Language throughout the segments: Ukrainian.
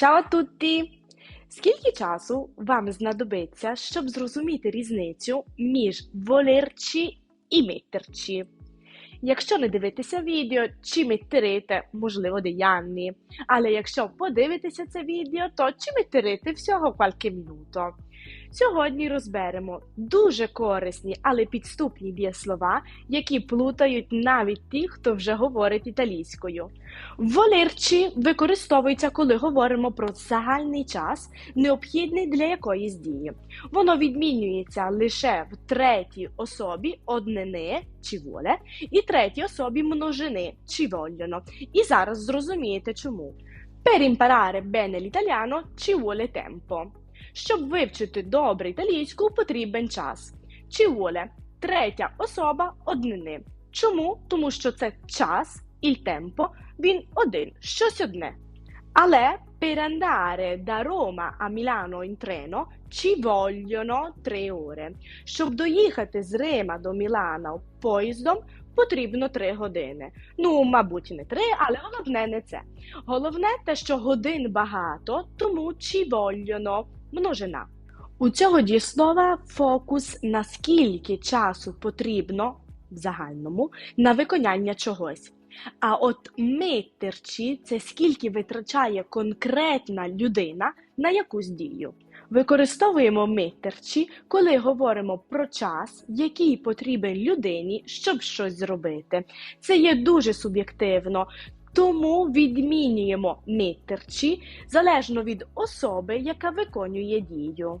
Ciao a tutti! Скільки часу вам знадобиться, щоб зрозуміти різницю між volerci і metterci? Якщо не дивитеся відео, чи меттерите, можливо, degli. Але якщо подивитеся це відео, то чи меттерите всього qualche minuto. Сьогодні розберемо дуже корисні, але підступні дієслова, які плутають навіть ті, хто вже говорить італійською. Volerci використовується, коли говоримо про загальний час, необхідний для якоїсь дії. Воно відмінюється лише в третій особі однини чи воле, і третій особі множини ci vogliono. І зараз зрозумієте чому. Per imparare bene l'italiano ci vuole tempo. Щоб вивчити добре італійську, потрібен час. Ci vuole третя особа однини. Чому? Тому що це час, il tempo, він один, щось одне. Але per andare da Roma a Milano in treno ci vogliono tre ore. Щоб доїхати з Рима до Мілана поїздом, потрібно три години. Ну, мабуть, не три, але головне не це. Головне те, що годин багато, тому ci vogliono множина. У цього дієслова фокус на скільки часу потрібно в загальному на виконання чогось. А от меттерчі це скільки витрачає конкретна людина на якусь дію. Використовуємо меттерчі, коли говоримо про час, який потрібен людині, щоб щось зробити. Це є дуже суб'єктивно, тому відмінюємо меттерчі залежно від особи, яка виконує дію.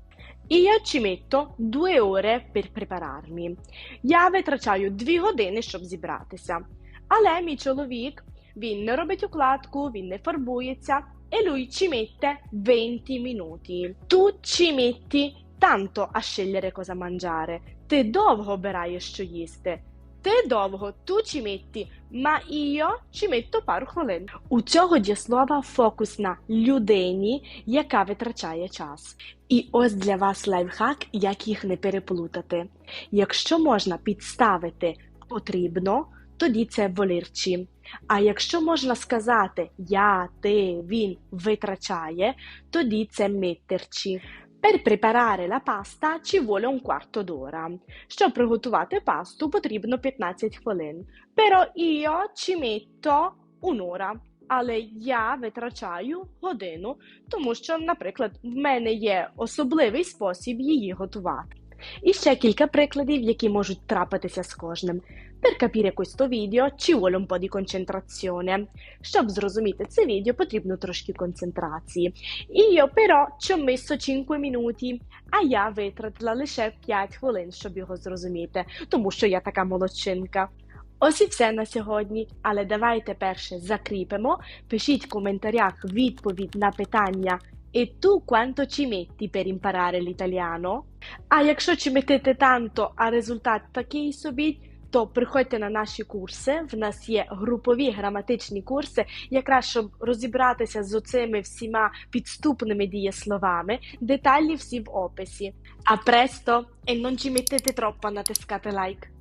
Io ci metto due ore per prepararmi. Я витрачаю дві години, щоб зібратися. Але мій чоловік він не робить укладку, він не фарбується. E lui ci mette 20 minuti. Tu ci metti tanto a scegliere cosa mangiare. Ти довго обираєш, що їсти. Ти довго, tu ci metti, ma io ci metto пару хвилин. У цього дієслова фокус на людині, яка витрачає час. І ось для вас лайфхак, як їх не переплутати. Якщо можна підставити потрібно, тоді це volerci. А якщо можна сказати я, ти, він витрачає, тоді це metterci. Per preparare la pasta ci vuole un quarto d'ora. Щоб приготувати пасту, потрібно 15 хвилин. Però io ci metto un'ora. Але я витрачаю годину, тому що, наприклад, в мене є особливий спосіб її готувати. І ще кілька прикладів, які можуть трапитися з кожним. Per capire questo video ci vuole un po' di concentrazione. Щоб зрозуміти це відео, потрібно трошки концентрації. Io però ci ho messo 5 minuti, а я витратила лише 5 хвилин, щоб його зрозуміти, тому що я така молодчинка. Ось і все на сьогодні, але давайте перше закріпимо. Пишіть в коментарях відповідь на питання E tu quanto ci metti per imparare l'italiano? А якщо ci mettete tanto, а результат такий собі, то приходьте на наші курси. В нас є групові граматичні курси, якраз щоб розібратися з оцими всіма підступними дієсловами. Деталі всі в описі. А престо! E non ci mettete troppo a натискати лайк.